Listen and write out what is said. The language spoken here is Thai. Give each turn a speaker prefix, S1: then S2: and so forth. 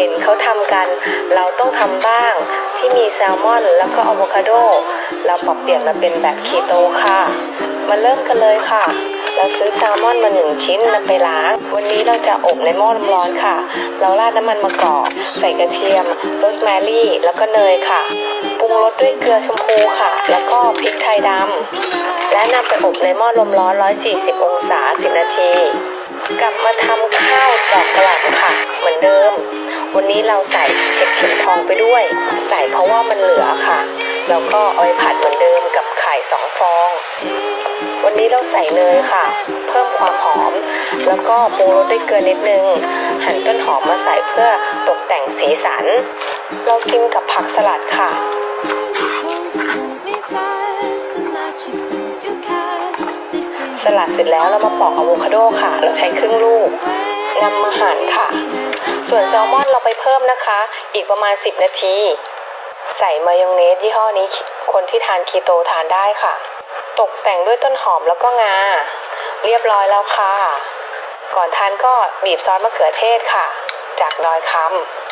S1: เห็นเขาทำกัน เราต้องทำบ้าง ที่มีแซลมอนแล้วก็อะโวคาโด เราปรับเปลี่ยนมาเป็นแบบคีโตค่ะ มาเริ่มกันเลยค่ะ เราซื้อแซลมอนมาหนึ่งชิ้นนำไปล้าง วันนี้เราจะอบในหม้อน้ำร้อนค่ะ เราราดน้ำมันมะกอกใส่กระเทียมโรสแมรี่แล้วก็เนยค่ะปรุงรสด้วยเกลือชมพูค่ะ แล้วก็พริกไทยดำและนำไปอบในหม้อลมร้อน 140 องศา 10 นาที กลับมาทำข้าวดอกกระหล่ำค่ะ เหมือน วันนี้เราใส่เห็ดเข็มทองไปด้วย ใส่เพราะว่ามันเหลือค่ะ แล้วก็เอาไปผัดเหมือนเดิมกับไข่สองฟอง วันนี้เราใส่เนยค่ะ เพิ่มความหอม แล้วก็ปรุงรสด้วยเกลือนิดนึง หั่นต้นหอมมาใส่เพื่อตกแต่งสีสัน เรากินกับผักสลัดค่ะ สลัดเสร็จแล้วเรามาปอกอะโวคาโดค่ะ เราใช้ครึ่งลูก นำมาหั่นค่ะ ส่วนแซลมอนเราไปเพิ่มนะคะ อีกประมาณ 10 นาที ใส่มายองเนสยี่ห้อนี้คนที่ทานคีโตทานได้ค่ะ ตกแต่งด้วยต้นหอมแล้วก็งา เรียบร้อยแล้วค่ะ ก่อนทานก็บีบซอสมะเขือเทศค่ะ จากดอยคำ